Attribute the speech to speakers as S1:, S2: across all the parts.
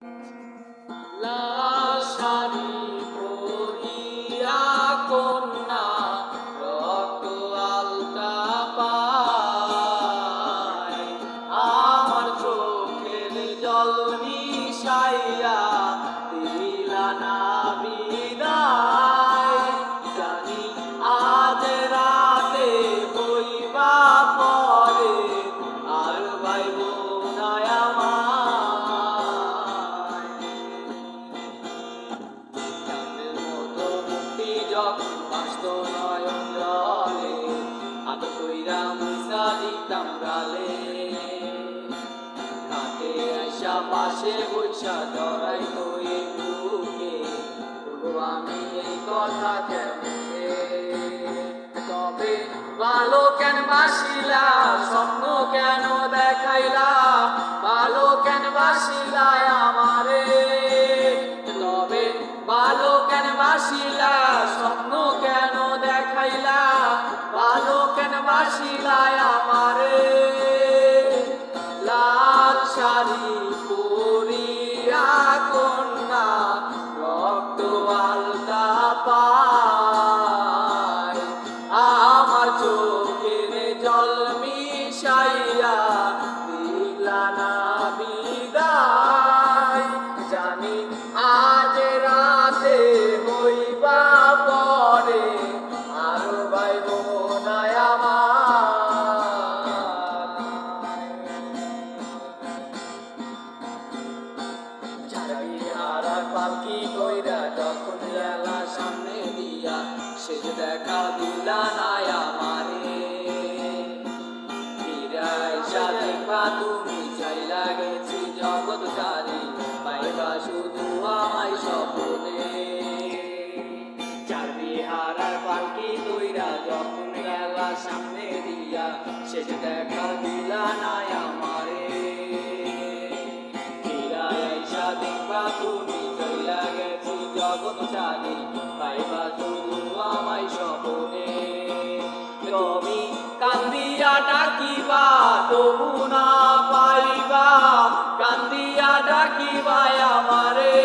S1: Thank you. বাসত নয়ন জলে হাত কইরা মুইসা দিতাম গালে ঘাটে আইসা পাশে বৈশা জড়াই তুই বুকে বলব আমি এই কথা কেমনে তবে ভালো কেন বাসিলা স্বপ্ন কেন দেখাইলা ভালো কেন বাসিলা আমারে তবে ভালো কেন বাসিলা দিয়া দেখা দিলা নাই আমারে। ফিরাই দেখবা তুমি চাইলা গেছি জগৎ সারি পাইবা শুধু আমায় স্বপ্নে। চার বিহারার পালকি কইরা যখন এলা সামনে দিয়া সে দেখা দিলা নাই আমারে। ফিরাইসা দেখবা তুমি চইলা গেছি জগৎ সারি পাইবা শুধু তুমি কান্দিয়া ডাকিবা, তবু না পাইবা। কান্দিয়া ডাকিবা আমারে।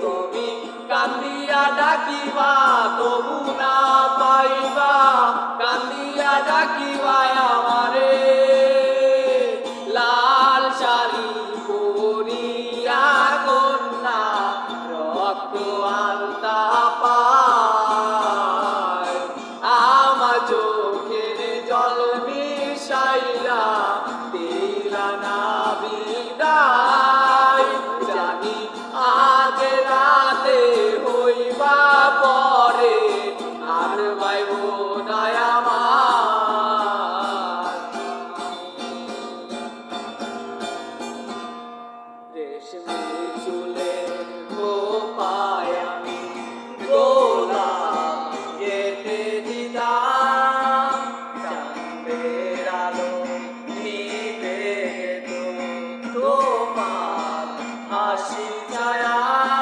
S1: তুমি কান্দিয়া ডাকিবা, তবু না পাইবা। কান্দিয়া ডাকিবা Yeah. হাসি